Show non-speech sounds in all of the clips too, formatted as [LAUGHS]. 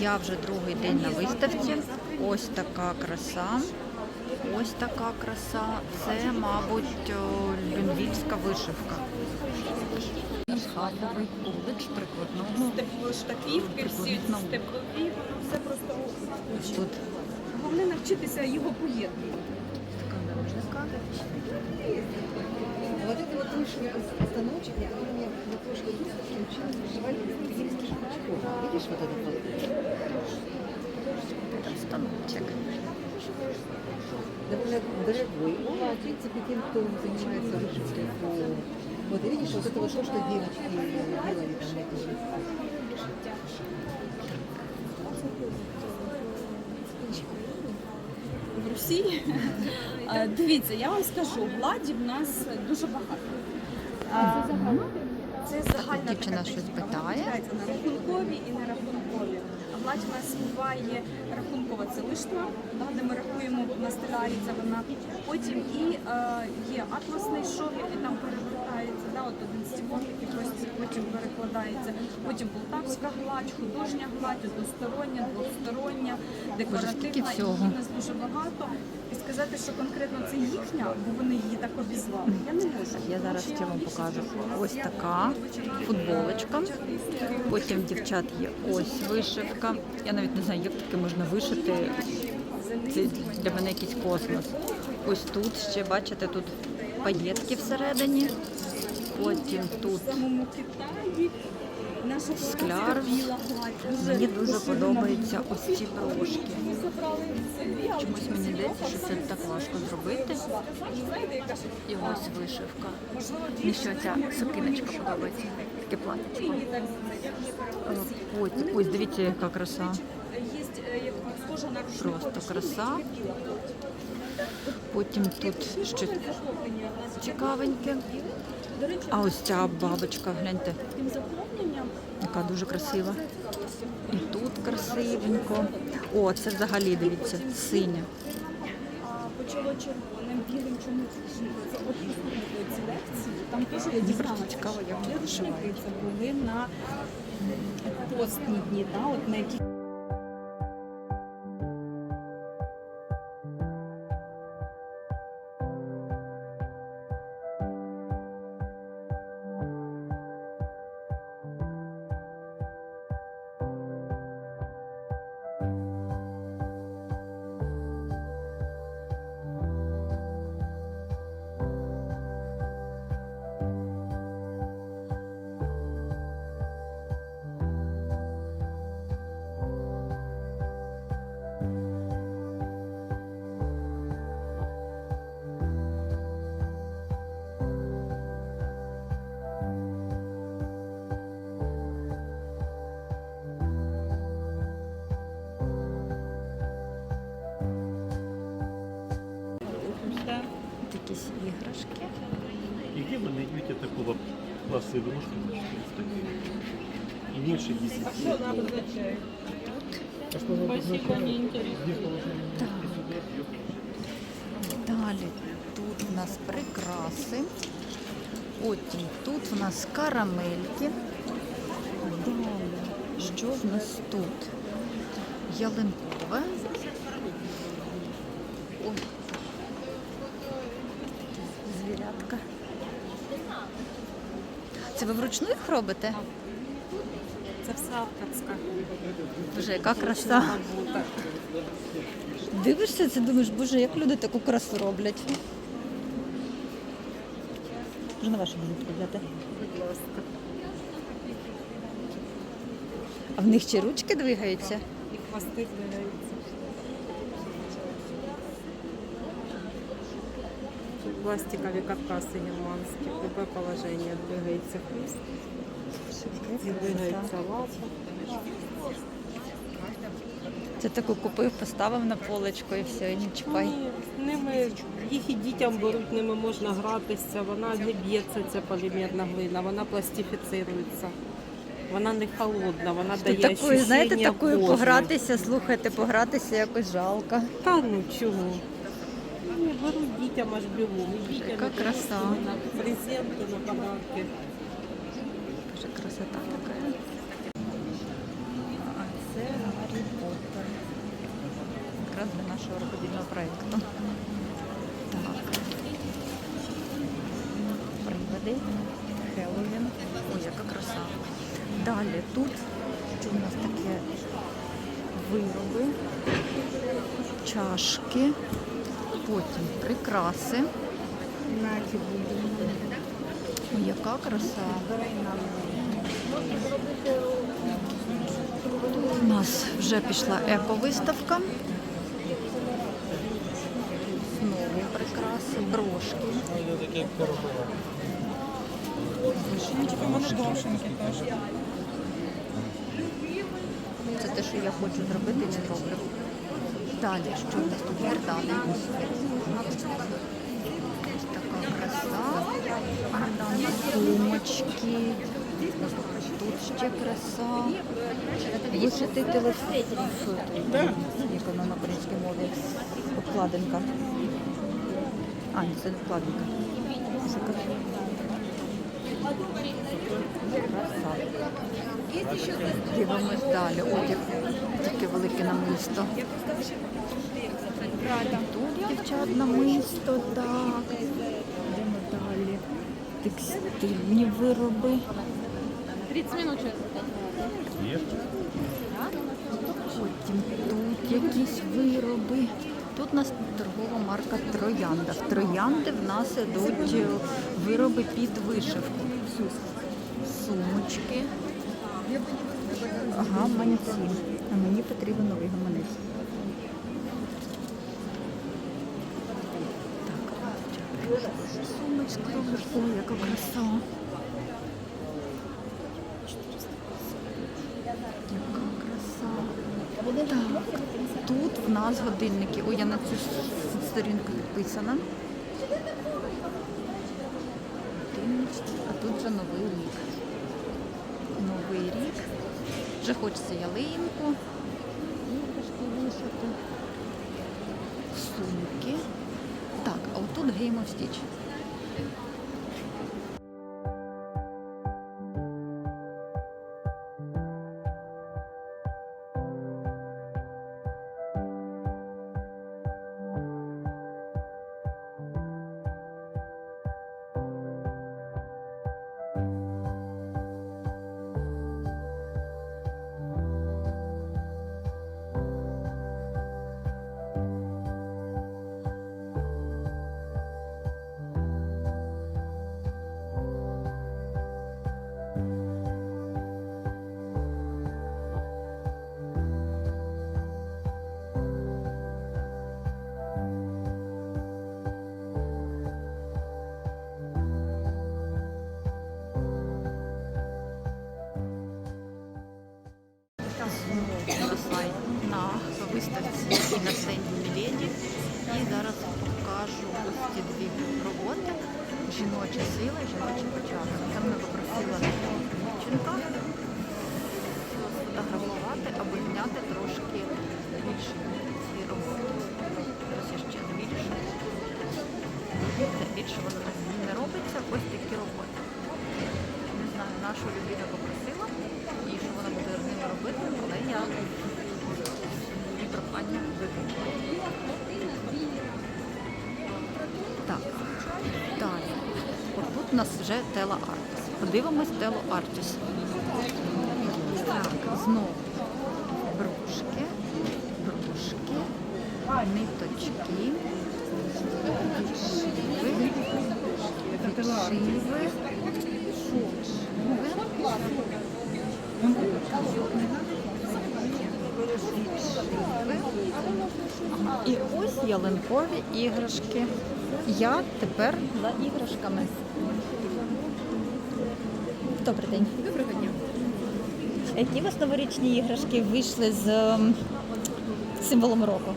Я вже другий день на виставці. Ось така краса. Ось така краса. Це, мабуть, люнвільська вишивка. Хабовий коледж прикладного. Штатівки, всі все просто Тут головне навчитися його поєднувати. така музика. Вот это вот лучший станочек, который мне на прошлой выставке училась вышивать Киевский Шпачков. Видишь вот этот вот? Там станочок. Довольно дорогой. Он, в принципе, тем, кто занимается вышивкой по... Вот и видишь, вот это вот то, что девочки делали там В Росії. Е, Дивіться, я вам скажу, владі в нас дуже багато. Це загальна Дівчина така щось техніка. питає. Поділяється на рахункові і нерахункові. А владь у нас буває рахункова це лиштва, да, де ми рахуємо на стелярі, це вона. Потім і е, є атласний шов, який там да, от один стібок, який ось потім перекладається. Потім полтавська гладь, художня гладь, одностороння, двостороння, декоративна. всього. Її у нас дуже багато. І сказати, що конкретно це їхня, бо вони її так обізвали, я не можу. Я зараз ще вам покажу. Ось така футболочка. Потім дівчат є ось вишивка. Я навіть не знаю, як таке можна вишити. Це для мене якийсь космос. Ось тут ще бачите, тут паєтки всередині. Потім тут Скляр. мені дуже подобаються ось ці але Чомусь мені здається, що це так важко зробити. І ось вишивка. Мені що ця сукиночка подобається. Таке Е, Потім, ось дивіться, яка краса. Просто краса. Потім тут щось цікавеньке. А ось ця бабочка, гляньте, яка дуже красива. І тут красивенько. О, це взагалі дивіться, синя. почало червоним, білим чому це от. Там теж я цікаво, як рушники це були на постні дні, на які класса игрушки? И меньше 10 лет. А что вам обозначает? Где положение? Далі тут у нас прикраси. Потім тут у нас карамельки. Далі, що в нас тут? Ялинкове. Ой. Це ви вручну їх робите? це все авторська. Боже, яка краса. Дивишся це, думаєш, боже, як люди таку красу роблять. Можна вашу візитку взяти? Будь ласка. А в них ще ручки двигаються? І хвости двигаються. Пластикові каркаси германські, любе положення двигається хвіст, двигається лапа. Це таку купив, поставив на полочку і все, і не чіпай. Ні, ними їх і дітям беруть, ними можна гратися, вона не б'ється, ця полімерна глина, вона пластифіцирується. Вона не холодна, вона дає Такою, знаєте, такою погратися, слухайте, погратися якось жалко. Та ну чого? Дітям аж. Дітям Яка краса. дорослим на подарки. Боже, красота така. А це Якраз для нашого рукодільного проєкту. Так. Приводи. Хеллоуін. Ой, яка краса. Далі тут у нас таке вироби, чашки, потім прикраси. Ой, яка краса. У нас вже пішла еко-виставка. Знову прикраси, брошки. Це те, що я хочу зробити, і зроблю. Далі, що у нас тут гердани? Така краса. Гердани, сумочки. Тут ще краса. Вишити телефон. Як воно на українській мові. Обкладинка. А, ні, це не обкладинка. Дивимось далі. Одяг таке велике намисто. Тут дівчат намисто, так. Йдемо далі. Текстильні вироби. 30 минут Потім тут якісь вироби. Тут у нас торгова марка Троянда. В Троянди в нас ідуть е, вироби під вишивку. Сумочки. Гаманці. А мені потрібен новий гаманець. Так, сумочка. Ой, яка краса. Яка краса. Так, тут в нас годинники. Ой, я на цю сторінку підписана. А тут вже новий рік. Новий рік. Вже хочеться ялинку. Сумки. Так, а отут Game of Stitch. У нас вже Тела Артіс. Подивимось Тело Артіс. Так, знову брушки, брушки, ниточки, відшиви, відшиви, І ось ялинкові іграшки. Я тепер за іграшками. Добрий день. Доброго дня. Які у вас новорічні іграшки вийшли з символом року?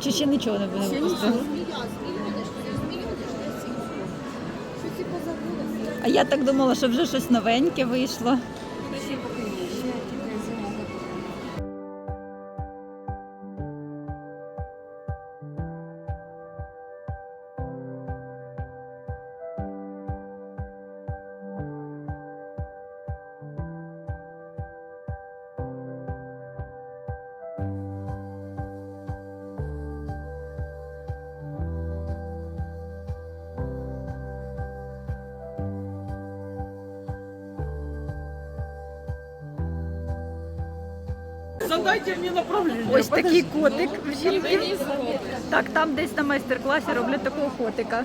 Чи ще нічого не буде випустили? А я так думала, що вже щось новеньке вийшло. Дайте мне направление. Ось такий котик в жінки. Так, там десь на майстер-класі роблять такого котика.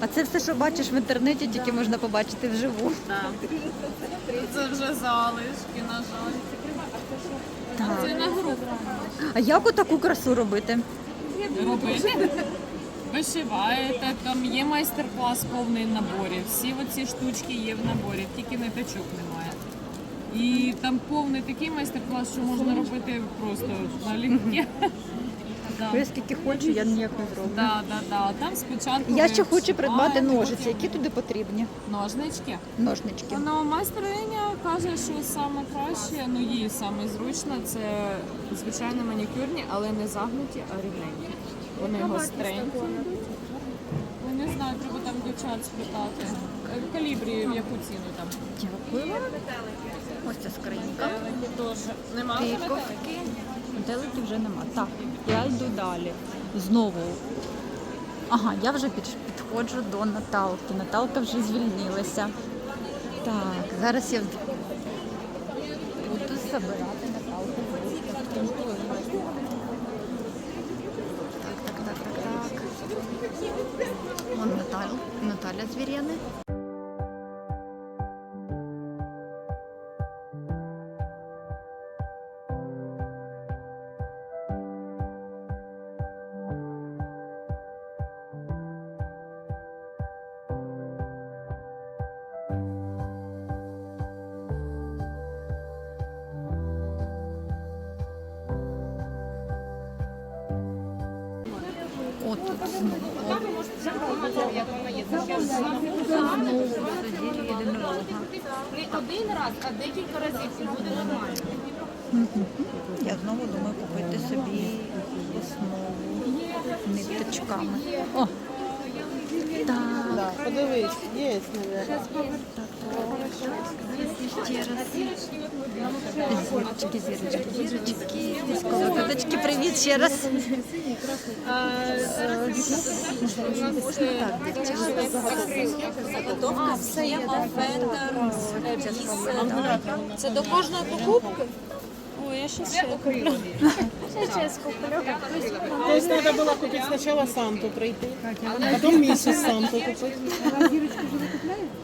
А це все, що бачиш в інтернеті, тільки можна побачити вживу. Це вже залишки, на жаль. Так. Це на групу А як отаку красу робити? робити. Вишиваєте, там є майстер-клас повний в наборі. Всі оці штучки є в наборі, тільки ниточок немає. І там повний такий майстер-клас, що можна робити просто налегке. Да. Я скільки хочу, я ніяк не зроблю. Да, да, да. Там спочатку Я ви ще хочу придбати вшиваєте, ножиці, потім які туди потрібні. Ножнички. Ножнички. Вона майстриня каже, що саме краще, ну їй саме зручно, це звичайно манікюрні, але не загнуті, а рівненькі. Вони гостренькі. Ну, не знаю, треба там дівчат спитати. Е, калібрі в яку ціну там? Дякую вам. Ось ця скринька. Тиковки. Метелики вже нема. Так, я йду далі. Знову. Ага, я вже підходжу до Наталки. Наталка вже звільнилася. Так, зараз я буду забирати Наталку. Так, так, так, так, так. Вон Наталь, Наталя Звірєни. Не один раз, а декілька разів і буде нормально. Я знову думаю купити собі основу ниточками. О! Так, подивись, є, раз. Зірочки, зірочки, зірочки. Військові привіт ще раз. Заготовка все є фетер, Це до кожної покупки? Ой, я ще ще куплю. То есть надо было купить сначала Санту пройти, потом Мише Санту купить.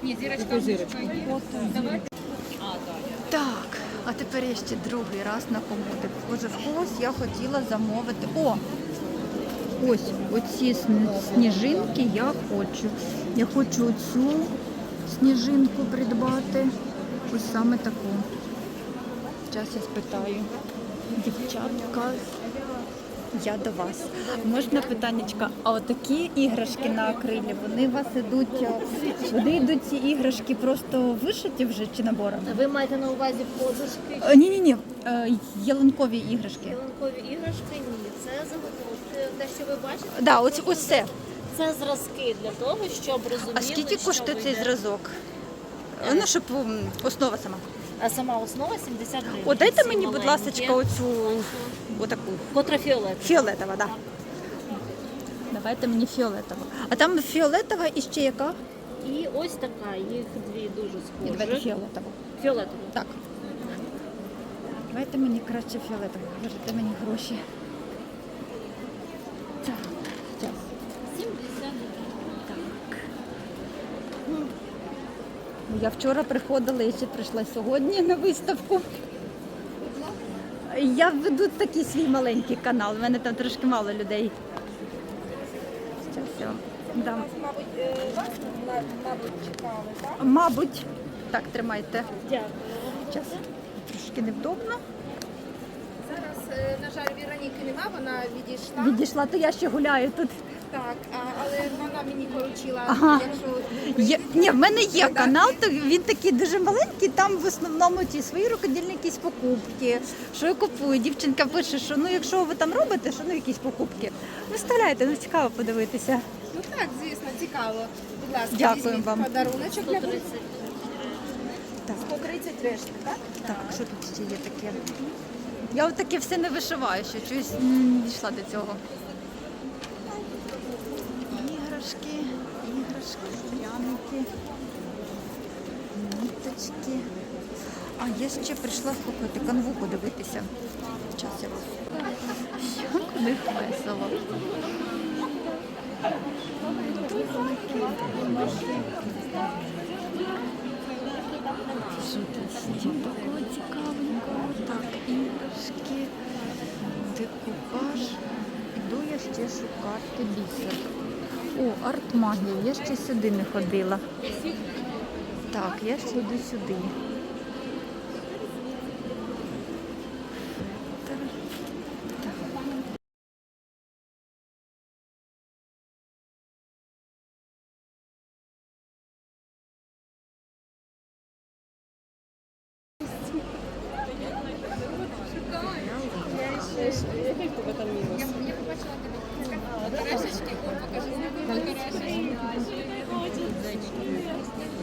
Яку зірочку? Так, а тепер я ще другий раз на комоди. Боже, в когось я хотіла замовити. О! Ось оці сніжинки я хочу. Я хочу оцю сніжинку придбати. Ось саме таку. Зараз я спитаю. Дівчатка, я до вас. Можна питаннячка, а отакі іграшки на акрилі, вони у вас ідуть, е, вони йдуть ці іграшки просто вишиті вже чи наборами? Ви маєте на увазі подушки, Ні, ні, ні. Ялинкові іграшки. ялинкові іграшки? Ні, це заготовки. Те, що ви бачите, Да, ось ось це. це зразки для того, щоб розуміти. А скільки коштує цей зразок? Ну, щоб основа сама. А сама основа 70 гривень. О, дайте мені, будь ласка, оцю отаку. Котра фіолетова. Фіолетова, так. Да. Давайте мені фіолетову. А там фіолетова і ще яка? І ось така, їх дві дуже Ні, давайте схожі. фіолетову. Фіолетова. Так. Давайте мені краще фіолетову. Вважайте мені гроші. Так, зараз. 70 Так. Ну, Я вчора приходила і ще прийшла сьогодні на виставку. Я веду такий свій маленький канал, в мене там трошки мало людей. Зараз я вам дам. Мабуть, мабуть, чекали, так? Мабуть, так, тримайте. Дякую. Зараз. Трошки невдобно. Зараз, е, на жаль, Вероніки нема, вона відійшла. Відійшла, то я ще гуляю тут. Так, а, але вона мені поручила, Ага. якщо Є, ні, в мене є канал, то він такий дуже маленький, там в основному ті свої рукодільні якісь покупки, що я купую. Дівчинка пише, що ну якщо ви там робите, що ну якісь покупки, виставляйте, ну цікаво подивитися. Ну так, звісно, цікаво. Будь ласка, Дякую візьміть вам. подаруночок для 130. 130 решти, так? Так, що тут ще є таке? Я от таке все не вишиваю, що чогось не дійшла до цього. Іграшки, іграшки, пряники, ниточки. А я ще прийшла слухати канву подивитися. Час я. Як у них весело. Такого цікавенького? Так, іграшки, декупаж. Іду я ще шукати бісер. О, арт-магія. Я ще сюди не ходила. Так, я ще йду сюди. Так. Так.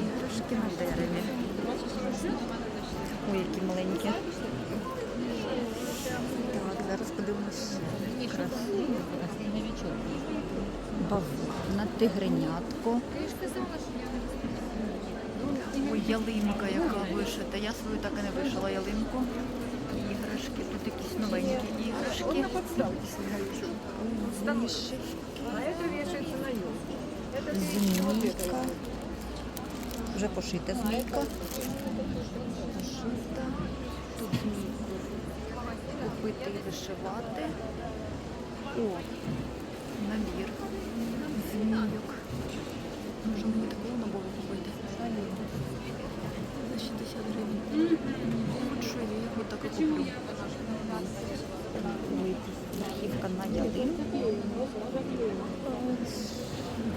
Іграшки на дереві. Ой, які маленькі. Так, зараз подивимось красу. Бавовна, тигренятко. Ой, ялинка, яка вишита. Я свою так і не вишила ялинку. Іграшки, тут новенькі іграшки. Змійка. Вже пошита змійка. Пошита. Тут змійку купити і вишивати. О, набір змійок. Може мені такого набору купити? За 60 гривень. Що я його так і куплю. Ой, Архівка на ялинку.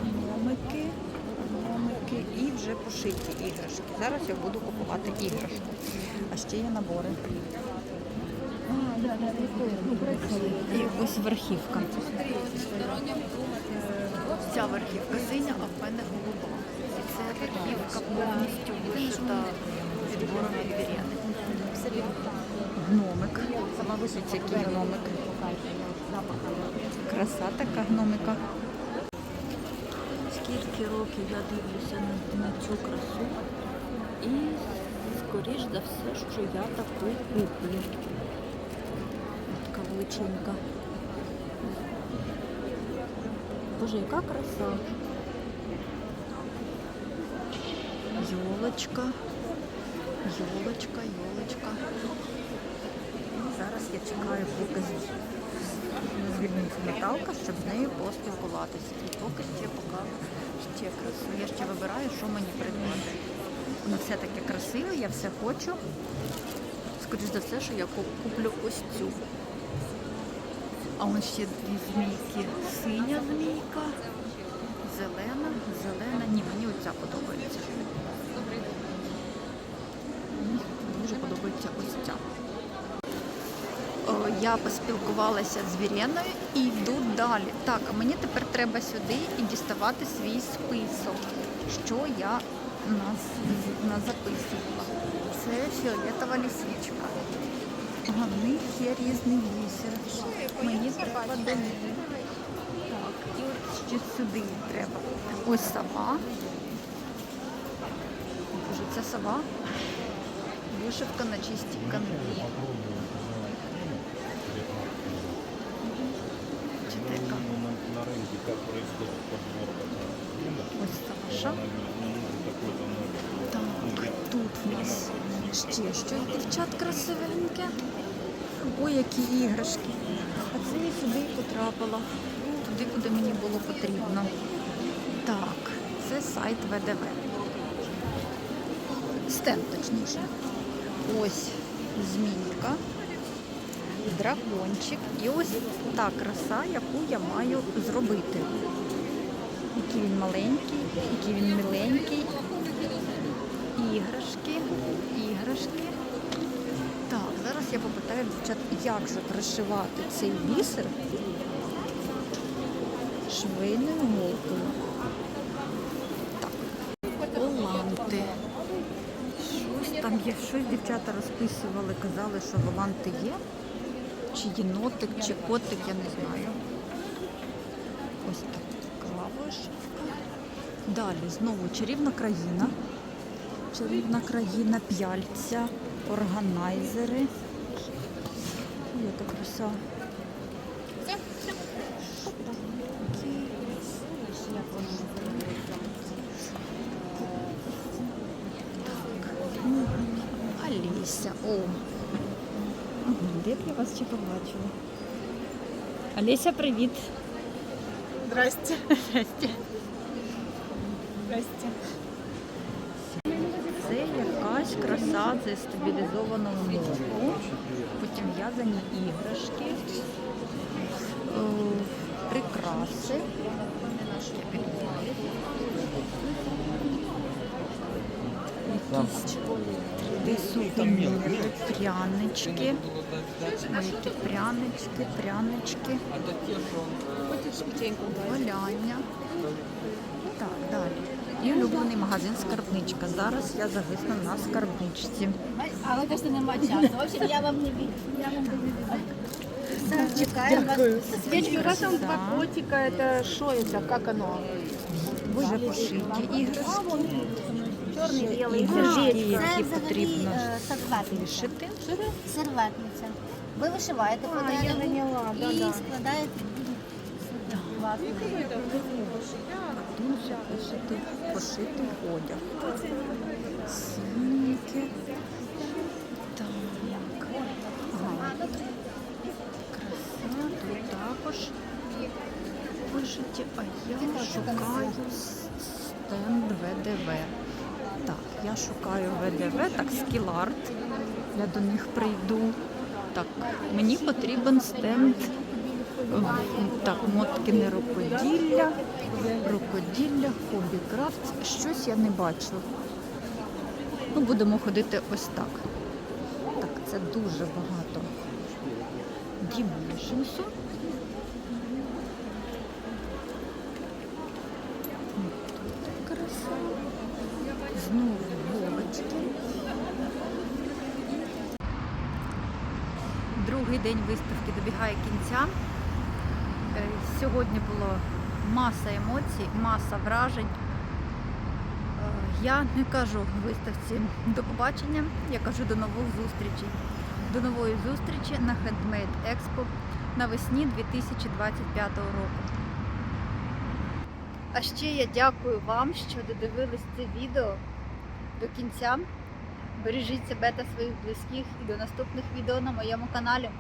Гномики, гномики і вже пошиті іграшки. Зараз я буду купувати іграшку. А ще є набори. І ось верхівка. Ця верхівка синя, а в мене голуба. І це верхівка повністю вишита відбором віряни. Гномик. Ось який гномик. Краса така гномика. Скільки років я дивлюся на, на цю красу і скоріш за все, що я таку куплю. Така величинка. Боже, яка краса. Йолочка. Йолочка, йолочка. Зараз я чекаю, поки з- звільниться Наталка, щоб з нею поспілкуватися. І поки ще покажу ще красу. Я ще вибираю, що мені придбати. Воно все таке красиве, я все хочу. Скоріш за все, що я куплю ось цю. А ось ще дві змійки. Синя змійка, зелена, зелена. Ні, мені оця подобається. Мені дуже подобається ось ця. Я поспілкувалася з Віреною і йду далі. Так, а мені тепер треба сюди і діставати свій список, що я записувала. Це фіолетова лісічка. Ага, в них є різний бісер. Мені треба до них. Так, і ще сюди треба. Ось сова. Боже, це сова. Вишивка на чистій канві. Чи така? на рынке, как происходит подборка Ось Саша. Так, тут в нас ще щось дівчат красивеньке. Ой, які іграшки. А це я сюди і потрапила. Туди, куди мені було потрібно. Так, це сайт ВДВ. Стенд, точніше. Ось змійка, дракончик. І ось та краса, яку я маю зробити. Який він маленький, який він миленький. Іграшки, іграшки. Так, зараз я попитаю дівчат, як же пришивати цей бісер швейною голкою. Воланти. Щось там є, щось дівчата розписували, казали, що воланти є. Чи єнотик, чи котик, я не знаю. Ось така вишивка. Далі знову чарівна країна. Чарівна країна п'яльця. органайзери. Яка краса. Аліся, о. Де б я вас ще побачила? Аліся, привіт. Здрасте. [LAUGHS] Здрасте. Здрасте. Це якась краса зі стабілізованого моху. Потім в'язані іграшки, е, прикраси. Якісь сувеніри, прянички. Ой, які прянички, прянички. Валяння. Так, далі. І улюблений магазин скарбничка. Зараз я зависну на скарбничці. А ви просто нема часу. В общем, я вам не вірю. Я вам не вірю. Чекаю вас. Свечки, у вас там Да. два котика, это что это, как оно? Вже пошиті іграшки. Черный, Ще белый. які потрібно е, серветниця. вишити. Серветниця. Ви вишиваєте по я і складаєте. Дуже пошитий, пошитий одяг. Сумки. Так. Краса. Тут також пишеті. А я шукаю стенд ВДВ. Я шукаю ВДВ, так, скіларт. Я до них прийду. Так, мені потрібен стенд. Так, моткине рукоділля, рукоділля, хобі-крафт. Щось я не бачу. Ну, будемо ходити ось так. Так, це дуже багато дімешенсу. Тут краса. Знову голочки. Другий день виставки добігає кінця. Е, Сьогодні було маса емоцій, маса вражень. Е, Я не кажу виставці до побачення, я кажу до нових зустрічей. До нової зустрічі на Handmade Expo навесні 2025 року. А ще я дякую вам, що додивились це відео до кінця. Бережіть себе та своїх близьких і до наступних відео на моєму каналі.